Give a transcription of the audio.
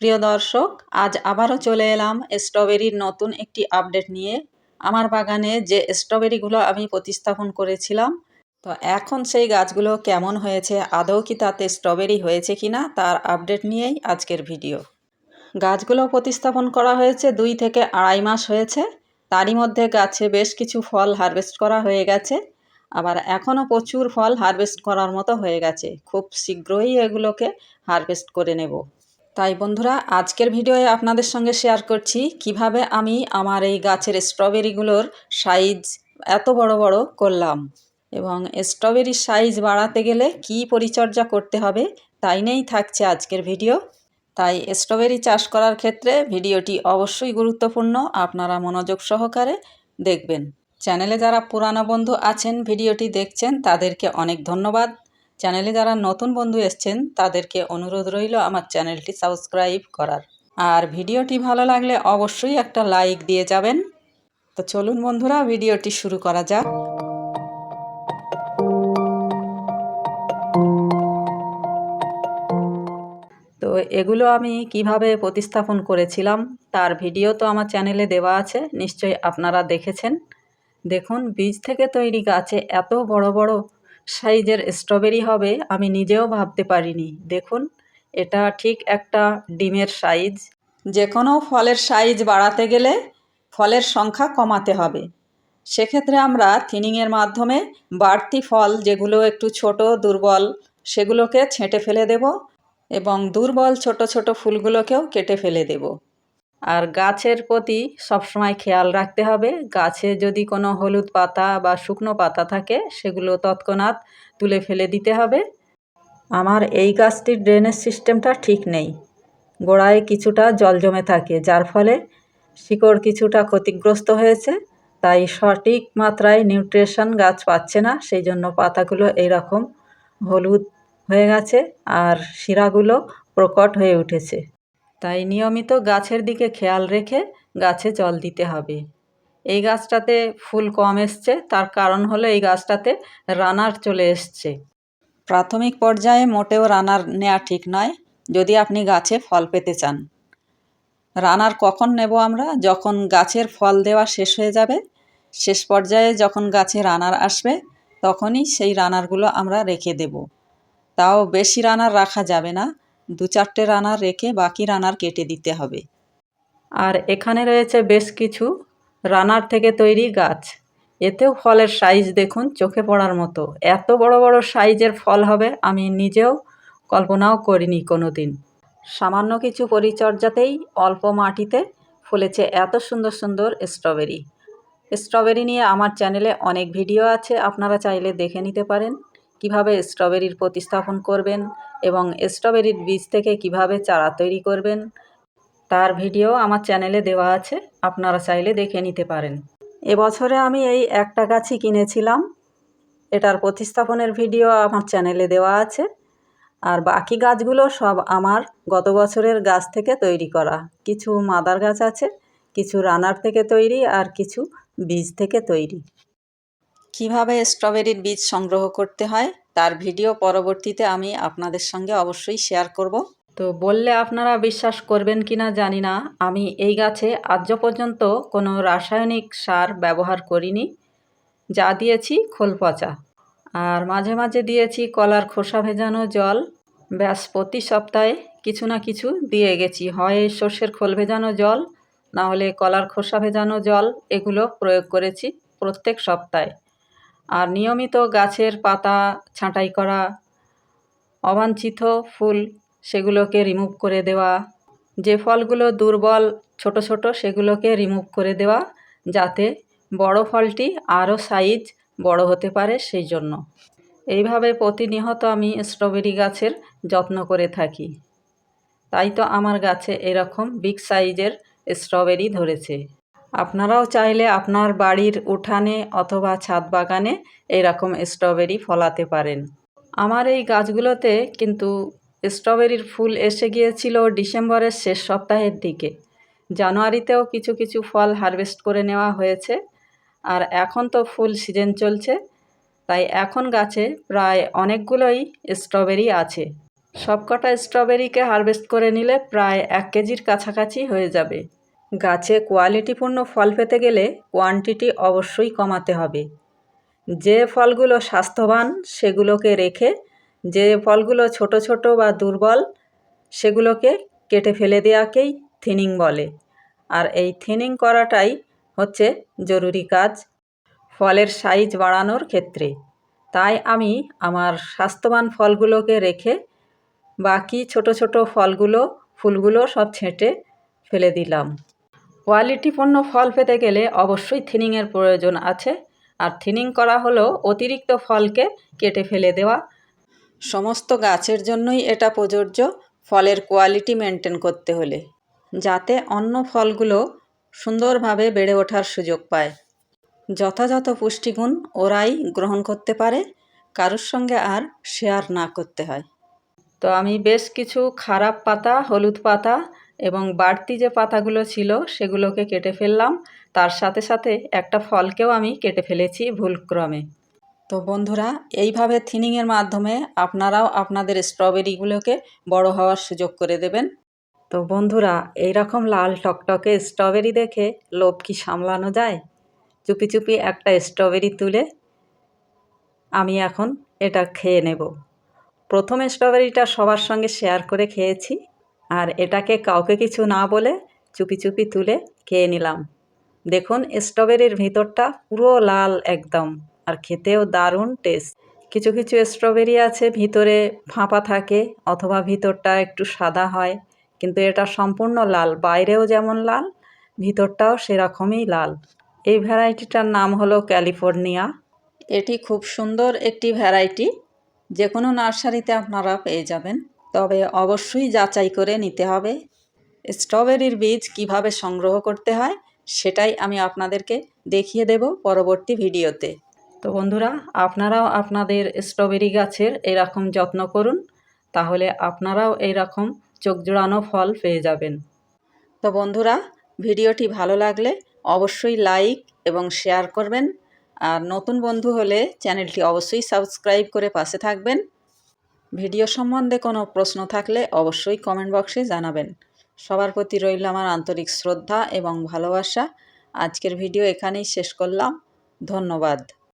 প্রিয় দর্শক, আজ আবারও চলে এলাম স্ট্রবেরির নতুন একটি আপডেট নিয়ে। আমার বাগানে যে স্ট্রবেরিগুলো আমি প্রতিস্থাপন করেছিলাম, তো এখন সেই গাছগুলো কেমন হয়েছে, আদৌ কি তাতে স্ট্রবেরি হয়েছে কি না, তার আপডেট নিয়েই আজকের ভিডিও। গাছগুলো প্রতিস্থাপন করা হয়েছে দুই থেকে আড়াই মাস হয়েছে। তারই মধ্যে গাছে বেশ কিছু ফল হারভেস্ট করা হয়ে গেছে। আবার এখনও প্রচুর ফল হারভেস্ট করার মতো হয়ে গেছে। খুব শীঘ্রই এগুলোকে হারভেস্ট করে নেব। তাই বন্ধুরা, আজকের ভিডিওয়ে আপনাদের সঙ্গে শেয়ার করছি কীভাবে আমি আমার এই গাছের স্ট্রবেরিগুলোর সাইজ এত বড় বড় করলাম এবং স্ট্রবেরির সাইজ বাড়াতে গেলে কি পরিচর্যা করতে হবে তাই নিয়েই থাকছে আজকের ভিডিও। তাই স্ট্রবেরি চাষ করার ক্ষেত্রে ভিডিওটি অবশ্যই গুরুত্বপূর্ণ, আপনারা মনোযোগ সহকারে দেখবেন। চ্যানেলে যারা পুরানো বন্ধু আছেন, ভিডিওটি দেখছেন, তাদেরকে অনেক ধন্যবাদ। চ্যানেলে যারা নতুন বন্ধু এসছেন, তাদেরকে অনুরোধ রইল আমার চ্যানেলটি সাবস্ক্রাইব করার। আর ভিডিওটি ভালো লাগলে অবশ্যই একটা লাইক দিয়ে যাবেন। তো চলুন বন্ধুরা, ভিডিওটি শুরু করা যাক। তো এগুলো আমি কীভাবে প্রতিস্থাপন করেছিলাম, তার ভিডিও তো আমার চ্যানেলে দেওয়া আছে, নিশ্চয়ই আপনারা দেখেছেন। দেখুন, বীজ থেকে তৈরি গাছে এত বড় বড় সাইজের স্ট্রবেরি হবে, আমি নিজেও ভাবতে পারিনি। দেখুন, এটা ঠিক একটা ডিমের সাইজ। যে কোনো ফলের সাইজ বাড়াতে গেলে ফলের সংখ্যা কমাতে হবে। সেক্ষেত্রে আমরা থিনিংয়ের মাধ্যমে বাড়তি ফল, যেগুলো একটু ছোট, দুর্বল, সেগুলোকে ছেঁটে ফেলে দেব এবং দুর্বল ছোট ছোট ফুলগুলোকেও কেটে ফেলে দেব। আর গাছের প্রতি সবসময় খেয়াল রাখতে হবে। গাছে যদি কোনো হলুদ পাতা বা শুকনো পাতা থাকে, সেগুলো তৎক্ষণাৎ তুলে ফেলে দিতে হবে। আমার এই গাছটির ড্রেনেজ সিস্টেমটা ঠিক নেই। গোড়ায় কিছুটা জল জমে থাকে, যার ফলে শিকড় কিছুটা ক্ষতিগ্রস্ত হয়েছে, তাই সঠিক মাত্রায় নিউট্রিশন গাছ পাচ্ছে না। সেই জন্য পাতাগুলো এইরকম হলুদ হয়ে গেছে আর শিরাগুলো প্রকট হয়ে উঠেছে। তাই নিয়মিত গাছের দিকে খেয়াল রেখে গাছে জল দিতে হবে। এই গাছটাতে ফুল কম এসছে, তার কারণ হলো এই গাছটাতে রানার চলে এসছে। প্রাথমিক পর্যায়ে মোটেও রানার নেওয়া ঠিক নয়, যদি আপনি গাছে ফল পেতে চান। রানার কখন নেব আমরা? যখন গাছের ফল দেওয়া শেষ হয়ে যাবে, শেষ পর্যায়ে যখন গাছে রানার আসবে, তখনই সেই রানারগুলো আমরা রেখে দেব। তাও বেশি রানার রাখা যাবে না দু চারটে রানার রেখে বাকি রানার কেটে দিতে হবে। আর এখানে রয়েছে বেশ কিছু রানার থেকে তৈরি গাছ। এতেও ফলের সাইজ দেখুন, চোখে পড়ার মতো। এত বড় বড় সাইজের ফল হবে, আমি নিজেও কল্পনাও করিনি কোনো দিন সামান্য কিছু পরিচর্যাতেই অল্প মাটিতে ফলেছে এত সুন্দর সুন্দর স্ট্রবেরি স্ট্রবেরি নিয়ে আমার চ্যানেলে অনেক ভিডিও আছে, আপনারা চাইলে দেখে নিতে পারেন। কীভাবে স্ট্রবেরির প্রতিস্থাপন করবেন এবং স্ট্রবেরির বীজ থেকে কীভাবে চারা তৈরি করবেন, তার ভিডিও আমার চ্যানেলে দেওয়া আছে, আপনারা চাইলে দেখে নিতে পারেন। এবছরে আমি এই একটা গাছই কিনেছিলাম। এটার প্রতিস্থাপনের ভিডিও আমার চ্যানেলে দেওয়া আছে। আর বাকি গাছগুলো সব আমার গত বছরের গাছ থেকে তৈরি করা। কিছু মাদার গাছ আছে, কিছু রানার থেকে তৈরি আর কিছু বীজ থেকে তৈরি। কীভাবে স্ট্রবেরির বীজ সংগ্রহ করতে হয়, তার ভিডিও পরবর্তীতে আমি আপনাদের সঙ্গে অবশ্যই শেয়ার করব। তো বললে আপনারা বিশ্বাস করবেন কি না জানি না, আমি এই গাছে আজ পর্যন্ত কোনো রাসায়নিক সার ব্যবহার করিনি, যা দিয়েছি খোল পচা। আর মাঝে মাঝে দিয়েছি কলার খোসা ভেজানো জল, ব্যাস প্রতি সপ্তাহে কিছু না কিছু দিয়ে গেছি। হয় সর্ষের খোল ভেজানো জল, না হলে কলার খোসা ভেজানো জল, এগুলো প্রয়োগ করেছি প্রত্যেক সপ্তাহে। আর নিয়মিত গাছের পাতা ছাঁটাই করা, অবাঞ্ছিত ফুল সেগুলোকে রিমুভ করে দেওয়া, যে ফলগুলো দুর্বল ছোট ছোট সেগুলোকে রিমুভ করে দেওয়া যাতে বড় ফলটি আরও সাইজ বড় হতে পারে সেই জন্য। এইভাবে প্রতিনিয়ত আমি স্ট্রবেরি গাছের যত্ন করে থাকি। তাই তো আমার গাছে এরকম বিগ সাইজের স্ট্রবেরি ধরেছে। আপনারাও চাইলে আপনার বাড়ির উঠানে অথবা ছাদ বাগানে এরকম স্ট্রবেরি ফলাতে পারেন। আমার এই গাছগুলোতে কিন্তু স্ট্রবেরির ফুল এসে গিয়েছিল ডিসেম্বরের শেষ সপ্তাহের দিকে। জানুয়ারিতেও কিছু কিছু ফল হারভেস্ট করে নেওয়া হয়েছে আর এখন তো ফুল সিজন চলছে, তাই এখন গাছে প্রায় অনেকগুলোই স্ট্রবেরি আছে। সবকটা স্ট্রবেরিকে হারভেস্ট করে নিলে প্রায় এক কেজির কাছাকাছি হয়ে যাবে। গাছে কোয়ালিটিপূর্ণ ফল পেতে গেলে কোয়ান্টিটি অবশ্যই কমাতে হবে। যে ফলগুলো স্বাস্থ্যবান, সেগুলোকে রেখে যে ফলগুলো ছোট ছোট বা দুর্বল, সেগুলোকে কেটে ফেলে দেওয়াকেই থিনিং বলে। আর এই থিনিং করাটাই হচ্ছে জরুরি কাজ ফলের সাইজ বাড়ানোর ক্ষেত্রে। তাই আমি আমার স্বাস্থ্যবান ফলগুলোকে রেখে বাকি ছোট ছোট ফলগুলো, ফুলগুলো সব ছেঁটে ফেলে দিলাম। কোয়ালিটিপূর্ণ ফল পেতে গেলে অবশ্যই থিনিংয়ের প্রয়োজন আছে। আর থিনিং করা হলো অতিরিক্ত ফলকে কেটে ফেলে দেওয়া। সমস্ত গাছের জন্যই এটা প্রযোজ্য ফলের কোয়ালিটি মেনটেন করতে হলে, যাতে অন্য ফলগুলো সুন্দরভাবে বেড়ে ওঠার সুযোগ পায়। যথাযথ পুষ্টিগুণ ওরাই গ্রহণ করতে পারে, কারোর সঙ্গে আর শেয়ার না করতে হয়। তো আমি বেশ কিছু খারাপ পাতা, হলুদ পাতা এবং বাড়তি যে পাতাগুলো ছিল সেগুলোকে কেটে ফেললাম। তার সাথে সাথে একটা ফলকেও আমি কেটে ফেলেছি ভুলক্রমে। তো বন্ধুরা, এইভাবে থিনিংয়ের মাধ্যমে আপনারাও আপনাদের স্ট্রবেরিগুলোকে বড় হওয়ার সুযোগ করে দেবেন। তো বন্ধুরা, এইরকম লাল টকটকে স্ট্রবেরি দেখে লোভ কি সামলানো যায়? চুপি চুপি একটা স্ট্রবেরি তুলে আমি এখন এটা খেয়ে নেব। প্রথম স্ট্রবেরিটা সবার সঙ্গে শেয়ার করে খেয়েছি। আর এটাকে কাউকে কিছু না বলে চুপি চুপি তুলে খেয়ে নিলাম। দেখুন, স্ট্রবেরির ভিতরটা পুরো লাল একদম আর খেতেও দারুণ টেস্ট। কিছু কিছু স্ট্রবেরি আছে ভিতরে ফাঁপা থাকে অথবা ভিতরটা একটু সাদা হয়, কিন্তু এটা সম্পূর্ণ লাল, বাইরেও যেমন লাল, ভিতরটাও সেরকমই লাল। এই ভ্যারাইটিটার নাম হলো ক্যালিফোর্নিয়া। এটি খুব সুন্দর একটি ভ্যারাইটি যে কোনো নার্সারিতে আপনারা পেয়ে যাবেন। তবে অবশ্যই যাচাই করে নিতে হবে। স্ট্রবেরির বীজ কীভাবে সংগ্রহ করতে হয়, সেটাই আমি আপনাদেরকে দেখিয়ে দেব পরবর্তী ভিডিওতে। তো বন্ধুরা, আপনারাও আপনাদের স্ট্রবেরি গাছের এরকম যত্ন করুন, তাহলে আপনারাও এইরকম চোখ জোড়ানো ফল পেয়ে যাবেন। তো বন্ধুরা, ভিডিওটি ভালো লাগলে অবশ্যই লাইক এবং শেয়ার করবেন। আর নতুন বন্ধু হলে চ্যানেলটি অবশ্যই সাবস্ক্রাইব করে পাশে থাকবেন। ভিডিও সম্বন্ধে কোনো প্রশ্ন থাকলে অবশ্যই কমেন্ট বক্সে জানাবেন। সবার প্রতি রইল আমার আন্তরিক শ্রদ্ধা এবং ভালোবাসা। আজকের ভিডিও এখানেই শেষ করলাম। ধন্যবাদ।